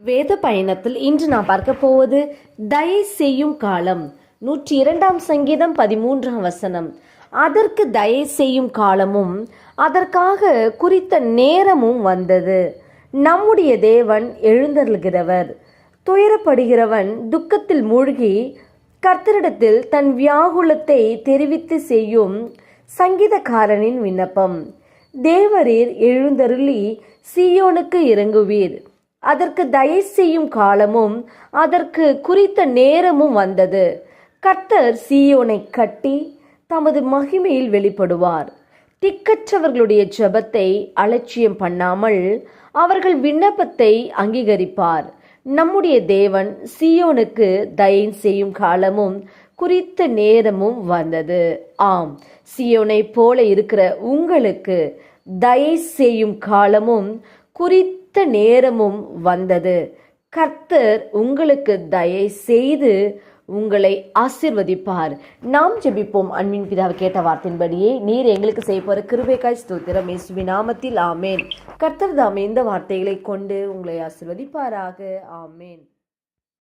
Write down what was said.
வேத பயணத்தில் இன்று நாம் பார்க்க போவது தயை செய்யும் காலம். நூற்றி இரண்டாம் சங்கீதம் பதிமூன்றாம் வசனம். அதற்கு தயை செய்யும் காலமும் அதற்காக குறித்த நேரமும் வந்தது. நம்முடைய தேவன் எழுந்தருள்கிறவர். துயரப்படுகிறவன் துக்கத்தில் மூழ்கி கர்த்தரிடத்தில் தன் வியாகுலத்தை தெரிவித்து செய்யும் சங்கீதக்காரனின் விண்ணப்பம். தேவரீர் எழுந்தருளி சீயோனுக்கு இறங்குவீர். அதற்கு தயை செய்யும் காலமும் அதற்கு குறித்த நேரமும் வந்தது. கர்த்தர் சீயோனை கட்டி தமது மகிமையில் வெளிப்படுவார். திக்கற்றவர்களுடைய ஜெபத்தை அலட்சியம் பண்ணாமல் அவர்கள் விண்ணப்பத்தை அங்கீகரிப்பார். நம்முடைய தேவன் சீயோனுக்கு தயன் செய்யும் காலமும் குறித்த நேரமும் வந்தது. ஆம் சியோனை போல இருக்கிற உங்களுக்கு தயை செய்யும் காலமும் குறித்த நேரமும் வந்தது. கர்த்தர் உங்களுக்கு தயை செய்து உங்களை ஆசிர்வதிப்பார். நாம் ஜெபிப்போம். அன்பின் பிதாவை கேட்ட வார்த்தையின்படியே நீர் எங்களுக்கு செய்ய போற கிருபைக்காய் ஸ்தோத்திரம். இயேசுவி நாமத்தில். ஆமேன். கர்த்தர் தாமே இந்த வார்த்தைகளை கொண்டு உங்களை ஆசிர்வதிப்பாராக. ஆமேன்.